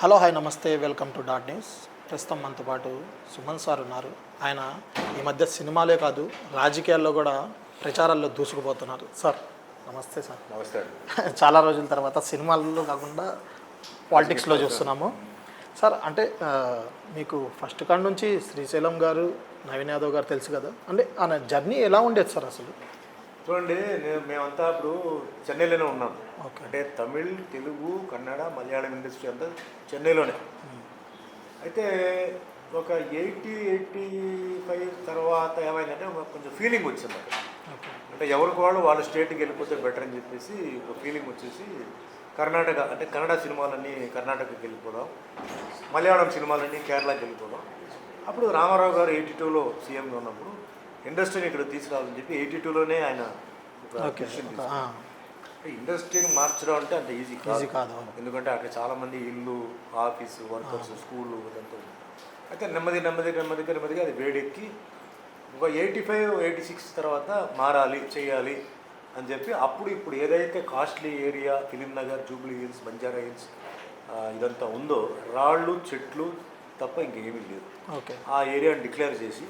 Hello hi నమస్తే welcome to dot news. ప్రస్తుతం మనతో పాటు సుమన్ సార్ ఉన్నారు. ఆయన ఈ మధ్య సినిమాలే కాదు రాజకీయాల్లో కూడా ప్రచారాల్లో దూసుకుపోతున్నారు. సార్ నమస్తే సార్. నమస్తే చాలా రోజుల తర్వాత సినిమాల్లో కాకుండా పాలిటిక్స్లో చూస్తున్నాము. సార్ అంటే మీకు ఫస్ట్ కాడ నుంచి శ్రీశైలం గారు నవీన్ యాదవ్ గారు తెలుసు కదా? అంటే ఆయన జర్నీ ఎలా ఉండేది సార్ అసలు? చూడండి నేను మేమంతా ఇప్పుడు చెన్నైలోనే ఉన్నాం. అంటే తమిళ్ తెలుగు కన్నడ మలయాళం ఇండస్ట్రీ అంతా చెన్నైలోనే. అయితే ఒక ఎయిటీ ఎయిటీ ఫైవ్ తర్వాత ఏమైందంటే కొంచెం ఫీలింగ్ వచ్చింది అంటే ఎవరికి వాళ్ళు వాళ్ళ స్టేట్కి వెళ్ళిపోతే బెటర్ అని చెప్పేసి ఒక ఫీలింగ్ వచ్చేసి కర్ణాటక అంటే కన్నడ సినిమాలన్నీ కర్ణాటకకి వెళ్ళిపోదాం మలయాళం సినిమాలన్నీ కేరళకి వెళ్ళిపోదాం. అప్పుడు రామారావు గారు ఎయిటీ టూలో సీఎంగా ఉన్నప్పుడు ఇండస్ట్రీని ఇక్కడ తీసుకురావాలని చెప్పి ఎయిటీ టూలోనే ఆయన ఇండస్ట్రీని మార్చడం అంటే అంత ఈజీ ఈజీ కాదు. ఎందుకంటే అక్కడ చాలామంది ఇల్లు ఆఫీసు వర్కర్స్ స్కూళ్ళు ఇదంతా అయితే నెమ్మది నెమ్మది నెమ్మదిగా నెమ్మదిగా అది వేడెక్కి ఒక ఎయిటీ ఫైవ్ ఎయిటీ సిక్స్ తర్వాత మారాలి చేయాలి అని చెప్పి అప్పుడు ఇప్పుడు ఏదైతే costly area Film Nagar Jubilee Hills Banjara Hills ఇదంతా ఉందో రాళ్ళు చెట్లు తప్ప ఇంకేమీ లేదు. ఓకే. ఆ ఏరియాని డిక్లేర్ చేసి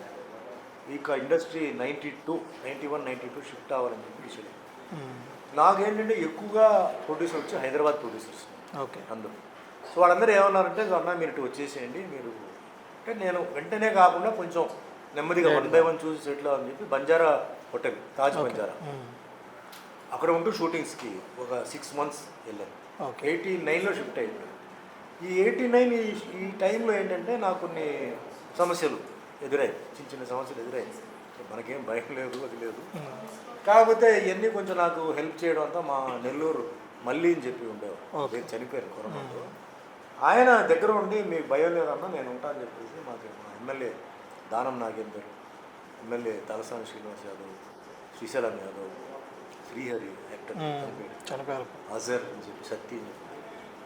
ఇక industry ninety two ninety one ninety two shift అవ్వాలని చెప్పి డిసైడ్ అయ్యాం. ఉమ్, నాకేంటంటే ఎక్కువగా ప్రొడ్యూసర్ వచ్చి హైదరాబాద్ ప్రొడ్యూసర్స్ ఓకే. అందరూ. సో వాళ్ళందరూ ఏమన్నారంటే అన్న మీరు ఇటు వచ్చేసేయండి మీరు అంటే నేను వెంటనే కాకుండా కొంచెం నెమ్మదిగా వన్ బై వన్ చూసి సెటిల్ అని చెప్పి బంజారా హోటల్ తాజ్ బంజారా. ఉమ్, అక్కడ ఉంటూ షూటింగ్స్కి ఒక సిక్స్ మంత్స్ వెళ్ళాను. ఓకే. ఎయిటీ నైన్లో షిఫ్ట్ అయిపోయాను. ఈ ఎయిటీ నైన్ ఈ ఈ టైంలో ఏంటంటే నాకు కొన్ని సమస్యలు ఎదురయ్యాయి. చిన్న చిన్న సమస్యలు ఎదురయ్యాయి మనకేం భయం లేదు అది లేదు. కాకపోతే ఇవన్నీ కొంచెం నాకు హెల్ప్ చేయడం అంతా మా నెల్లూరు మళ్ళీ అని చెప్పి ఉండేవారు. నేను చనిపోయారు కరోనాలో ఆయన దగ్గర ఉండి మీకు భయం లేదన్నా నేను ఉంటాను అని చెప్పేసి మాకు మా MLA Danam Nagender MLA Talasani Srinivas Yadav Srisailam Yadav Srihari actor Azhar అని చెప్పి సత్తి అని చెప్పి.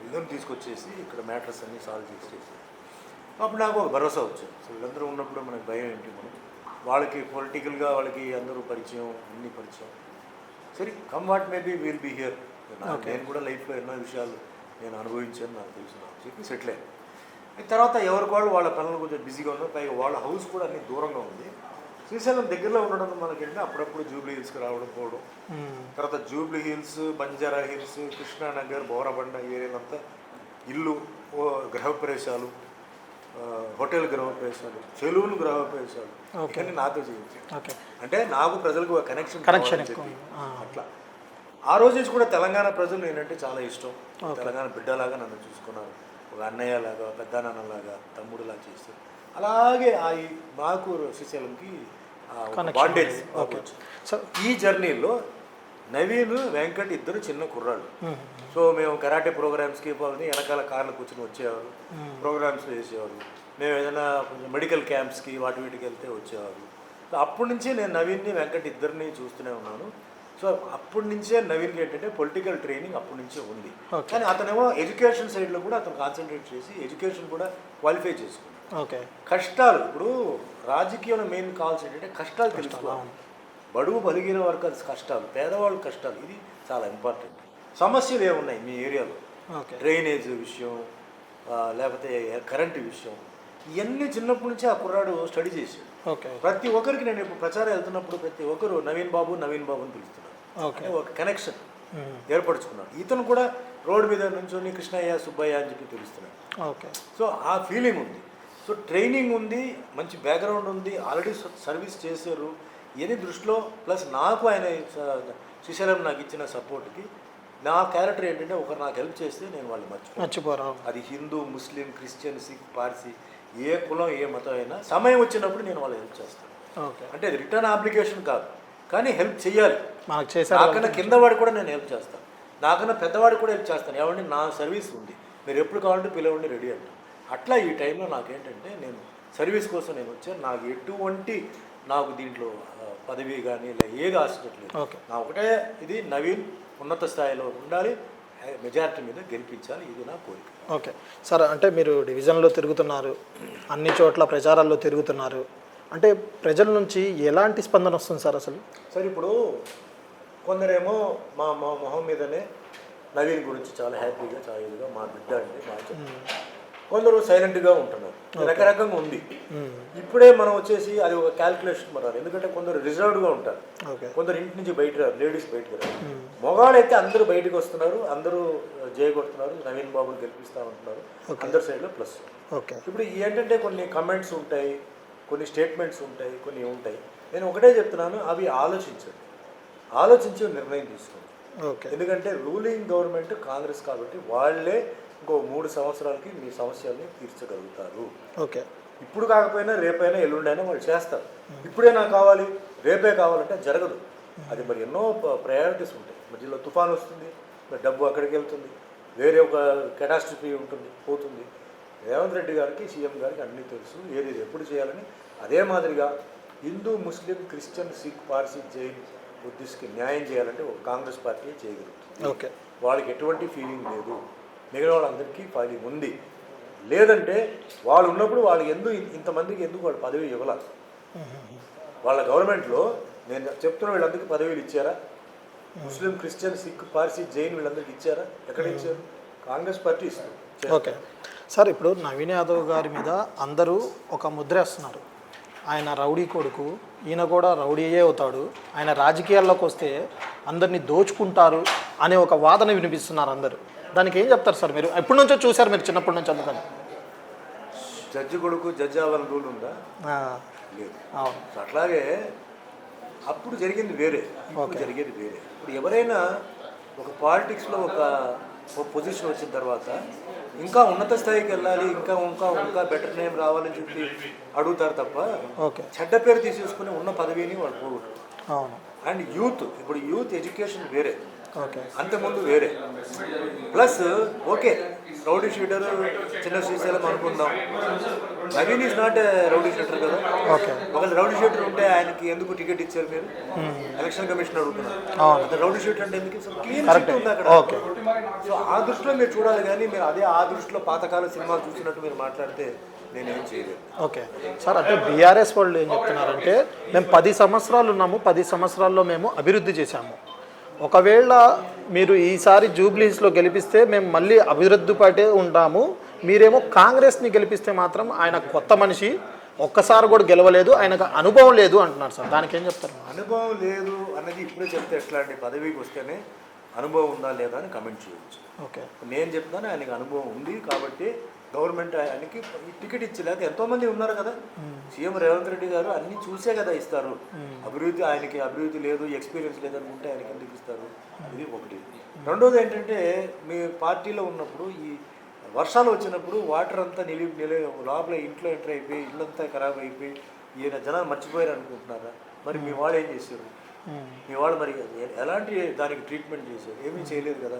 వీళ్ళని తీసుకొచ్చేసి ఇక్కడ మ్యాటర్స్ అన్ని సాల్వ్ చేసేసి అప్పుడు నాకు ఒక భరోసా వచ్చింది. సో వీళ్ళందరూ ఉన్నప్పుడు మనకు భయం ఏంటి మనం? వాళ్ళకి పొలిటికల్గా వాళ్ళకి అందరూ పరిచయం అన్ని పరిచయం. సరే come what maybe will be here నేను కూడా లైఫ్లో ఎన్నో విషయాలు నేను అనుభవించాను నాకు తెలుసు నాకు చెప్పి సెటిల్ అయ్యాను. అయిన తర్వాత ఎవరికి వాళ్ళు వాళ్ళ పనులు కొంచెం బిజీగా ఉన్నారు. పైగా వాళ్ళ హౌస్ కూడా అన్ని దూరంగా ఉంది. శ్రీశైలం దగ్గరలో ఉండడం మనకేంటి అప్పుడప్పుడు జూబ్లీ హిల్స్కి రావడం పోవడం. తర్వాత Jubilee Hills Banjara Hills Krishnanagar Borabanda ఏరియాలంతా ఇల్లు గృహప్రవేశాలు హోటల్ గృహప్రవేశాలు సెలూన్ Okay. ఇవన్నీ నాతో చేయించారు. ఓకే. అంటే నాకు ప్రజలకు కనెక్షన్. ఆ. అట్లా. ఆ రోజు నుంచి కూడా తెలంగాణ ప్రజలు నేనంటే చాలా ఇష్టం. తెలంగాణ బిడ్డలాగా నన్ను చూసుకున్నారు. ఒక అన్నయ్య లాగా పెద్ద నాన్నలాగా తమ్ముడులా చేస్తారు అలాగే ఆ మాకు శ్రీశైలంకి బాండేజ్ ఈ జర్నీలో నవీన్ వెంకట్ ఇద్దరు చిన్న కుర్రాళ్ళు. సో మేము కరాటే ప్రోగ్రామ్స్కి పోయి వెనకాల కార్లు కూర్చొని వచ్చేవారు ప్రోగ్రామ్స్ చేసేవారు. మేము ఏదైనా కొంచెం మెడికల్ క్యాంప్స్కి వాటి వీటికి వెళ్తే వచ్చేవారు. సో అప్పటి నుంచే నేను నవీన్ని వెంకట్ ఇద్దరిని చూస్తూనే ఉన్నాను. సో అప్పటి నుంచే నవీన్కి ఏంటంటే పొలిటికల్ ట్రైనింగ్ అప్పటి నుంచే ఉంది. కానీ అతనేమో ఎడ్యుకేషన్ సైడ్లో కూడా అతను కాన్సన్ట్రేట్ చేసి ఎడ్యుకేషన్ కూడా క్వాలిఫై చేసుకున్నాడు. ఓకే. కష్టాలు ఇప్పుడు రాజకీయంలో మెయిన్ కావాల్సి ఏంటంటే కష్టాలు తెలుసుకోవాలి. బడుగు బలిగిన వర్కర్స్ కష్టాలు పేదవాళ్ళ కష్టాలు ఇది చాలా ఇంపార్టెంట్ సమస్యలు ఏమున్నాయి మీ ఏరియాలో? ఓకే. డ్రైనేజ్ విషయం లేకపోతే కరెంటు విషయం ఇవన్నీ చిన్నప్పటి నుంచే ఆ కుర్రాడు స్టడీ చేశాడు. ఓకే. ప్రతి ఒక్కరికి నేను ఇప్పుడు ప్రచారం వెళ్తున్నప్పుడు ప్రతి ఒక్కరు నవీన్ బాబు నవీన్ బాబు అని అంటే ఒక కనెక్షన్ ఏర్పరచుకున్నాడు ఇతను కూడా రోడ్డు మీద నుంచొని కృష్ణయ్య సుబ్బయ్య అని చెప్పి పిలుస్తున్నాడు ఓకే. సో ఆ ఫీలింగ్ ఉంది. సో ట్రైనింగ్ ఉంది మంచి బ్యాక్గ్రౌండ్ ఉంది ఆల్రెడీ సర్వీస్ చేశారు. ఇవన్నీ దృష్టిలో ప్లస్ నాకు ఆయన శ్రీశైలం నాకు ఇచ్చిన సపోర్ట్కి నా క్యారెక్టర్ ఏంటంటే ఒకరు నాకు హెల్ప్ చేస్తే నేను వాళ్ళు మర్చిపోను. మర్చిపోరా? అది హిందూ ముస్లిం క్రిస్టియన్ సిక్ పార్సీ ఏ కులం ఏ మతం అయినా సమయం వచ్చినప్పుడు నేను వాళ్ళు హెల్ప్ చేస్తాను. ఓకే. అంటే అది రిటర్న్ అప్లికేషన్ కాదు. కానీ హెల్ప్ చేయాలి. నాకన్నా కిందవాడు కూడా నేను హెల్ప్ చేస్తాను. నాకన్నా పెద్దవాడు కూడా హెల్ప్ చేస్తాను. ఏమంటే నా సర్వీస్ ఉంది. మీరు ఎప్పుడు కావాలంటే పిలవండి రెడీ అంటాను. అట్లా ఈ టైంలో నాకేంటంటే నేను సర్వీస్ కోసం నేను వచ్చాను. నాకు ఎటువంటి నాకు దీంట్లో పదవి కానీ ఇలా ఏది ఆశించట్లేదు. ఓకే. నా ఒకటే ఇది నవీన్ ఉన్నత స్థాయిలో ఉండాలి మెజారిటీ మీద గెలిపించాలి ఇది నా కోరిక. ఓకే. సార్ అంటే మీరు డివిజన్లో తిరుగుతున్నారు అన్ని చోట్ల ప్రచారాల్లో తిరుగుతున్నారు అంటే ప్రజల నుంచి ఎలాంటి స్పందన వస్తుంది సార్ అసలు? సరే ఇప్పుడు కొందరేమో మా మా మొహం మీదనే నవీన్ గురించి చాలా హ్యాపీగా చాలా ఇదిగా మా బిడ్డ అండి మా కొందరు సైలెంట్గా ఉంటున్నారు. రకరకంగా ఉంది. ఇప్పుడే మనం వచ్చేసి అది ఒక క్యాల్కులేషన్ మరి ఎందుకంటే కొందరు రిజర్వ్డ్గా ఉంటారు. ఓకే. కొందరు ఇంటి నుంచి బయట రారు లేడీస్ బయటకు రారు. మగవాళ్ళైతే అందరూ బయటకు వస్తున్నారు అందరూ జయ కొడుతున్నారు నవీన్ బాబుని గెలిపిస్తా ఉంటున్నారు. అందరి సైడ్లో ప్లస్ ఇప్పుడు ఏంటంటే కొన్ని కమెంట్స్ ఉంటాయి కొన్ని స్టేట్మెంట్స్ ఉంటాయి కొన్ని ఉంటాయి నేను ఒకటే చెప్తున్నాను అవి ఆలోచించండి. ఆలోచించి నిర్ణయం తీసుకోండి. ఎందుకంటే రూలింగ్ గవర్నమెంట్ కాంగ్రెస్ కాబట్టి వాళ్ళే ఇంకో మూడు సంవత్సరాలకి మీ సమస్యల్ని తీర్చగలుగుతారు. ఓకే. ఇప్పుడు కాకపోయినా రేపైనా ఎల్లుండైనా వాళ్ళు చేస్తారు. ఇప్పుడే నాకు కావాలి? రేపే కావాలంటే జరగదు. అది మరి ఎన్నో ప్రయారిటీస్ ఉంటాయి. మధ్యలో తుఫాన్ వస్తుంది మరి డబ్బు అక్కడికి వెళ్తుంది వేరే ఒక కెటాస్ట్రఫీ ఉంటుంది పోతుంది. రేవంత్ రెడ్డి గారికి సీఎం గారికి అన్నీ తెలుసు. ఏది ఎప్పుడు చేయాలని అదే మాదిరిగా హిందూ ముస్లిం క్రిస్టియన్ సిక్ పార్సీ జైన్ బుద్ధిస్ట్కి న్యాయం చేయాలంటే ఒక కాంగ్రెస్ పార్టీ చేయగలుగుతుంది. ఓకే. వాళ్ళకి ఎటువంటి ఫీలింగ్ లేదు. మిగిలిన వాళ్ళందరికీ ఫీలింగ్ ఉంది. లేదంటే వాళ్ళు ఉన్నప్పుడు వాళ్ళు ఎందుకు ఇంతమందికి ఎందుకు వాళ్ళు పదవి ఇవ్వాల? వాళ్ళ గవర్నమెంట్లో నేను చెప్తున్న వీళ్ళందరికీ పదవులు ఇచ్చారా? ముస్లిం క్రిస్టియన్ సిక్ పార్సీ జైన్ వీళ్ళందరికీ ఇచ్చారా? ఎక్కడ ఇచ్చారు? కాంగ్రెస్ పార్టీ ఇస్తుంది ఓకే. సార్ ఇప్పుడు నవీన్ యాదవ్ గారి మీద అందరూ ఒక ముద్ర వేస్తున్నారు. ఆయన రౌడీ కొడుకు ఈయన కూడా రౌడీయే అవుతాడు. ఆయన రాజకీయాల్లోకి వస్తే అందరినీ దోచుకుంటారు అనే ఒక వాదన వినిపిస్తున్నారు అందరూ. దానికి ఏం చెప్తారు సార్ మీరు? ఎప్పటి నుంచో చూశారు మీరు చిన్నప్పటి నుంచి అందుకని? జడ్జి కొడుకు జడ్జి అవ్వాలని రూల్ ఉందా? లేదు. అట్లాగే అప్పుడు జరిగింది వేరే. ఇప్పుడు జరిగేది వేరే. ఇప్పుడు ఎవరైనా ఒక పాలిటిక్స్లో ఒక పొజిషన్ వచ్చిన తర్వాత ఇంకా ఉన్నత స్థాయికి వెళ్ళాలి ఇంకా ఇంకా ఇంకా బెటర్ నేమ్ రావాలని చెప్పి అడుగుతారు తప్ప ఓకే. చెడ్డ పేరు తీసేసుకుని ఉన్న పదవిని వాళ్ళు పోగొట్టు అవును. అండ్ యూత్ ఇప్పుడు యూత్ ఎడ్యుకేషన్ వేరే. అంతకుముందు వేరే. ప్లస్ ఓకే రౌడీ షీటర్ చిన్న శ్రీశైలం అనుకుందాం. Naveen is not rowdy sheeter కదా? ఓకే ఒకవేళ రౌడీ షీటర్ ఉంటే ఆయనకి ఎందుకు టికెట్ ఇచ్చారు మీరు? ఎలక్షన్ కమిషన్ అడుగుతున్నారు. రౌడీ షీటర్ అంటే ఎందుకు? Clean Correct. ఉంది అక్కడ. ఓకే. సో ఆ దృష్టిలో మీరు చూడాలి కానీ మీరు అదే ఆ దృష్టిలో పాతకాల సినిమాలు చూసినట్టు మీరు మాట్లాడితే నేనేం చేయలేదు ఓకే సార్ అంటే బీఆర్ఎస్ వాళ్ళు ఏం చెప్తున్నారంటే మేము పది సంవత్సరాలు ఉన్నాము పది సంవత్సరాల్లో మేము అభివృద్ధి చేశాము. ఒకవేళ మీరు ఈసారి జూబ్లీస్లో గెలిపిస్తే మేము మళ్ళీ అభివృద్ధి పాటే ఉంటాము. మీరేమో కాంగ్రెస్ని గెలిపిస్తే మాత్రం ఆయన కొత్త మనిషి ఒక్కసారి కూడా గెలవలేదు ఆయనకు అనుభవం లేదు అంటున్నారు సార్. దానికి ఏం చెప్తారు? అనుభవం లేదు అన్నది ఇప్పుడే చెప్తే ఎట్లా అండి పదవికి వస్తేనే అనుభవం ఉందా లేదా అని కమెంట్ చేయొచ్చు. ఓకే. నేను చెప్తాను ఆయనకి అనుభవం ఉంది కాబట్టి గవర్నమెంట్ ఆయనకి టికెట్ ఇచ్చలేదు ఎంతోమంది ఉన్నారు కదా. సీఎం రేవంత్ రెడ్డి గారు అన్ని చూసే కదా ఇస్తారు. అభివృద్ధి ఆయనకి అభివృద్ధి లేదు ఎక్స్పీరియన్స్ లేదు అనుకుంటే ఆయనకి ఎందుకు ఇస్తారు? ఇది ఒకటి. రెండోది ఏంటంటే మీ పార్టీలో ఉన్నప్పుడు ఈ వర్షాలు వచ్చినప్పుడు వాటర్ అంతా నిలి నిలి లోపల ఇంట్లో ఎంటర్ అయిపోయి ఇల్లంతా ఖరాబ్ అయిపోయి ఈయన జనాలు మర్చిపోయారు అనుకుంటున్నారా మరి మీ వాళ్ళు ఏం చేశారు? మీ వాళ్ళు మరి ఎలాంటి దానికి ట్రీట్మెంట్ చేశారు? ఏమీ చేయలేదు కదా.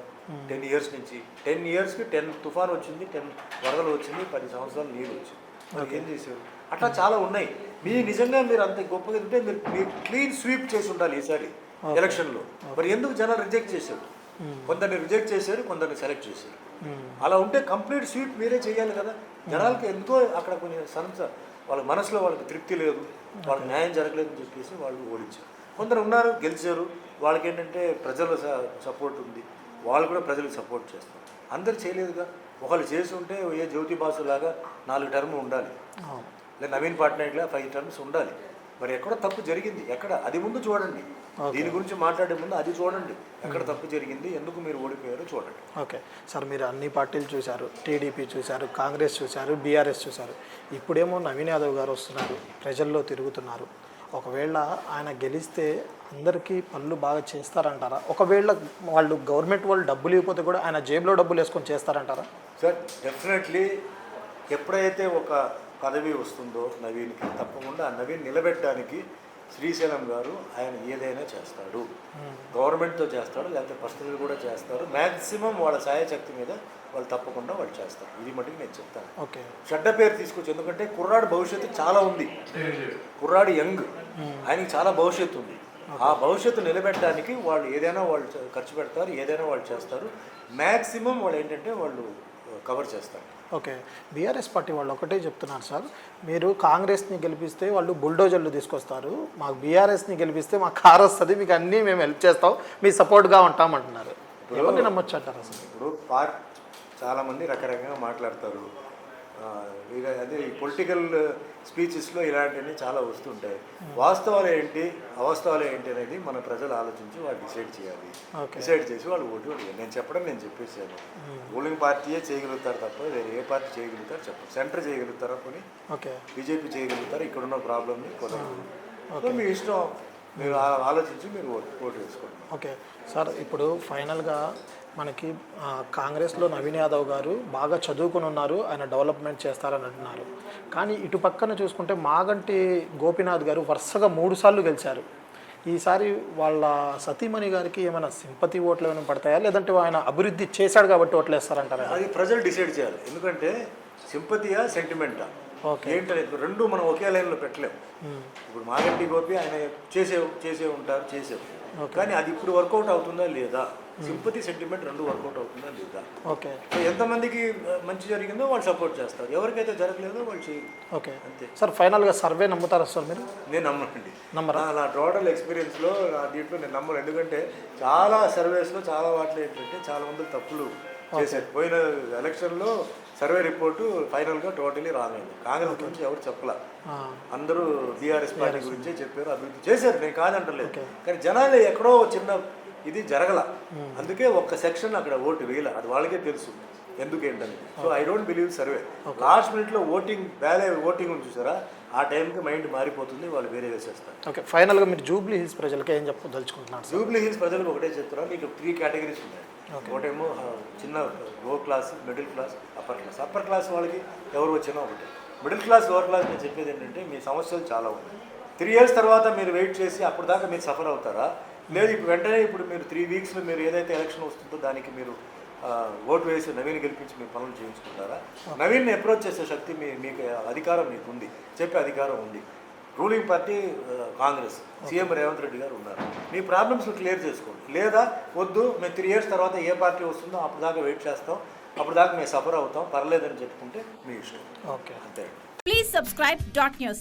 టెన్ ఇయర్స్ నుంచి. టెన్ ఇయర్స్కి టెన్ తుఫాన్ వచ్చింది టెన్ వరదలు వచ్చింది పది సంవత్సరాలు నీళ్ళు వచ్చింది. మరి ఏం చేశారు? అట్లా చాలా ఉన్నాయి. మీ నిజంగా మీరు అంత గొప్పగా ఉంటే మీరు మీరు క్లీన్ స్వీప్ చేసి ఉండాలి ఈసారి ఎలక్షన్లో. మరి ఎందుకు జనాలు రిజెక్ట్ చేశారు? కొందరిని రిజెక్ట్ చేశారు కొందరిని సెలెక్ట్ చేశారు. అలా ఉంటే కంప్లీట్ స్వీప్ మీరే చేయాలి కదా. జనాలకి ఎందుకో అక్కడ కొన్ని సంస్థ వాళ్ళ మనసులో వాళ్ళకి తృప్తి లేదు వాళ్ళకి న్యాయం జరగలేదు అని చెప్పేసి వాళ్ళు ఓడించారు. కొందరు ఉన్నారు గెలిచారు. వాళ్ళకి ఏంటంటే ప్రజల సపోర్ట్ ఉంది. వాళ్ళు కూడా ప్రజలకు సపోర్ట్ చేస్తారు. అందరు చేయలేదుగా. ఒకళ్ళు చేసి ఉంటే ఏ జ్యోతి బాసు లాగా నాలుగు టర్మ్ ఉండాలి. లేదా నవీన్ పట్నాయక్లా ఫైవ్ టర్మ్స్ ఉండాలి. మరి ఎక్కడ తప్పు జరిగింది. ఎక్కడ? అది ముందు చూడండి. దీని గురించి మాట్లాడే ముందు అది చూడండి. ఎక్కడ తప్పు జరిగింది? ఎందుకు మీరు ఓడిపోయారో చూడండి. ఓకే. సార్ మీరు అన్ని పార్టీలు చూశారు. టీడీపీ చూశారు కాంగ్రెస్ చూశారు బీఆర్ఎస్ చూశారు. ఇప్పుడేమో నవీన్ యాదవ్ గారు వస్తున్నారు. ప్రజల్లో తిరుగుతున్నారు. ఒకవేళ ఆయన గెలిస్తే అందరికీ పనులు బాగా చేస్తారంటారా? ఒకవేళ వాళ్ళు గవర్నమెంట్ వాళ్ళు డబ్బులు ఇవ్వకపోతే కూడా ఆయన జేబులో డబ్బులు వేసుకొని చేస్తారంటారా? సార్ డెఫినెట్లీ ఎప్పుడైతే ఒక పదవి వస్తుందో నవీన్కి తప్పకుండా ఆ నవీన్ నిలబెట్టడానికి శ్రీశైలం గారు ఆయన ఏదైనా చేస్తాడు. గవర్నమెంట్తో చేస్తాడు లేకపోతే పర్సనల్ కూడా చేస్తారు. మ్యాక్సిమం వాళ్ళ సాయశక్తి మీద వాళ్ళు తప్పకుండా వాళ్ళు చేస్తారు. ఇది మటుకు నేను చెప్తాను. ఓకే. చెడ్డ పేరు తీసుకొచ్చి ఎందుకంటే కుర్రాడు భవిష్యత్తు చాలా ఉంది. కుర్రాడు యంగ్. ఆయనకి చాలా భవిష్యత్తు ఉంది. ఆ భవిష్యత్తు నిలబెట్టడానికి వాళ్ళు ఏదైనా వాళ్ళు ఖర్చు పెడతారు ఏదైనా వాళ్ళు చేస్తారు. మ్యాక్సిమం వాళ్ళు ఏంటంటే వాళ్ళు కవర్ చేస్తారు. ఓకే. బీఆర్ఎస్ పార్టీ వాళ్ళు ఒకటే చెప్తున్నారు సార్. మీరు కాంగ్రెస్ని గెలిపిస్తే వాళ్ళు బుల్డోజర్లు తీసుకొస్తారు. మాకు బీఆర్ఎస్ని గెలిపిస్తే మాకు కార్ వస్తుంది మీకు అన్నీ మేము హెల్ప్ చేస్తాం మీ సపోర్ట్గా ఉంటాం అంటున్నారు. ఎవరిని నమ్మొచ్చు అంటారు అసలు? ఇప్పుడు పార్ట్ చాలామంది రకరకంగా మాట్లాడతారు. అదే ఈ పొలిటికల్ స్పీచెస్లో ఇలాంటివన్నీ చాలా వస్తుంటాయి. వాస్తవాలు ఏంటి? అవాస్తవాలు ఏంటి అనేది మన ప్రజలు ఆలోచించి వాళ్ళు డిసైడ్ చేయాలి. డిసైడ్ చేసి వాళ్ళు ఓటు నేను చెప్పడం నేను చెప్పేసాను రూలింగ్ పార్టీయే చేయగలుగుతారు తప్ప వేరే ఏ పార్టీ చేయగలుగుతారు చెప్పండి సెంటర్ చేయగలుగుతారా కొన్ని ఓకే. బీజేపీ చేయగలుగుతారు? ఇక్కడున్న ప్రాబ్లమ్ని కుదరదు సో మీ ఇష్టం. మీరు ఆలోచించి మీరు ఓటు ఓటు వేసుకోండి. ఓకే. సార్ ఇప్పుడు ఫైనల్గా మనకి కాంగ్రెస్లో నవీన్ యాదవ్ గారు బాగా చదువుకుని ఉన్నారు ఆయన డెవలప్మెంట్ చేస్తారని అంటున్నారు. కానీ ఇటు పక్కన చూసుకుంటే మాగంటి గోపీనాథ్ గారు వరుసగా మూడు సార్లు గెలిచారు. ఈసారి వాళ్ళ సతీమణి గారికి ఏమైనా సింపతి ఓట్లు ఏమైనా పడతాయా? లేదంటే ఆయన అభివృద్ధి చేశాడు కాబట్టి ఓట్లు వేస్తారంటారా? అది ప్రజలు డిసైడ్ చేయాలి. ఎందుకంటే సింపతియా సెంటిమెంటా? ఓకే. ఏంటనేది రెండు మనం ఒకే లైన్లో పెట్టలేము ఇప్పుడు మాగంటి గోపి ఆయన చేసే చేసే ఉంటారు చేసే కానీ అది ఇప్పుడు వర్కౌట్ అవుతుందా లేదా? సింపతి సెంటిమెంట్ రెండు వర్కౌట్ అవుతుందా లేదా? ఓకే. సో ఎంతమందికి మంచి జరిగిందో వాళ్ళు సపోర్ట్ చేస్తారు. ఎవరికైతే జరగలేదో వాళ్ళు చేయరు ఓకే. అంతే. సార్ ఫైనల్గా సర్వే నమ్ముతారా సార్ మీరు? నేను నమ్మనండి. నమ్మరా? నా- టోటల్ ఎక్స్పీరియన్స్లో నా దీంట్లో నేను నమ్మను. ఎందుకంటే చాలా సర్వేస్లో చాలా వాటిలో ఏంటంటే చాలా మంది తప్పులు చేశారు. పోయిన ఎలక్షన్లో సర్వే రిపోర్టు ఫైనల్గా టోటలీ అయింది. కాంగ్రెస్ గురించి ఎవరు చెప్పలా? అందరూ బీఆర్ఎస్ పార్టీ గురించే చెప్పారు అభివృద్ధి చేశారు. నేను కాదంటలేదు. కానీ జనాలు ఎక్కడో చిన్న ఇది జరగల. అందుకే ఒక్క సెక్షన్ అక్కడ ఓటు వేయలే. అది వాళ్ళకే తెలుసు. ఎందుకేంటని. So I don't believe survey last మినిట్లో ఓటింగ్ బ్యాలే ఓటింగ్ ఉంది చూసారా? ఆ టైంకి మైండ్ మారిపోతుంది వాళ్ళు వేరే వేసేస్తారు. ఓకే ఫైనల్గా మీరు జూబ్లీ హిల్స్ ప్రజలకి ఏం చెప్పదలుచుకుంటున్నారు జూబ్లీ హిల్స్ ప్రజలకు ఒకటే చెప్తున్నా మీకు త్రీ కేటగిరీస్ ఉన్నాయి. ఒకటేమో చిన్న low class middle class upper class upper class వాళ్ళకి ఎవరు వచ్చినా ఒకటే. మిడిల్ క్లాస్ లోవర్ క్లాస్ నేను చెప్పేది ఏంటంటే మీ సమస్యలు చాలా ఉన్నాయి. త్రీ ఇయర్స్ తర్వాత మీరు వెయిట్ చేసి అప్పుడు దాకా మీరు సఫర్ అవుతారా లేదు ఇప్పుడు వెంటనే ఇప్పుడు మీరు త్రీ వీక్స్లో మీరు ఏదైతే ఎలక్షన్ వస్తుందో దానికి మీరు ఓటు వేసి నవీన్ గెలిపించి మీ పనులు చేయించుకుంటారా? నవీన్ని అప్రోచ్ చేసే శక్తి మీ మీకు అధికారం మీకు ఉంది చెప్పే అధికారం ఉంది. Ruling party Congress CM Revanth Reddy garu ఉన్నారు. మీ ప్రాబ్లమ్స్ క్లియర్ చేసుకోండి. లేదా వద్దు మేము త్రీ ఇయర్స్ తర్వాత ఏ పార్టీ వస్తుందో అప్పుడు దాకా వెయిట్ చేస్తాం. అప్పుడు దాకా మేము సఫర్ అవుతాం. పర్లేదని చెప్పుకుంటే మీ ఇష్టం. ఓకే. అంతే. Please subscribe dot news.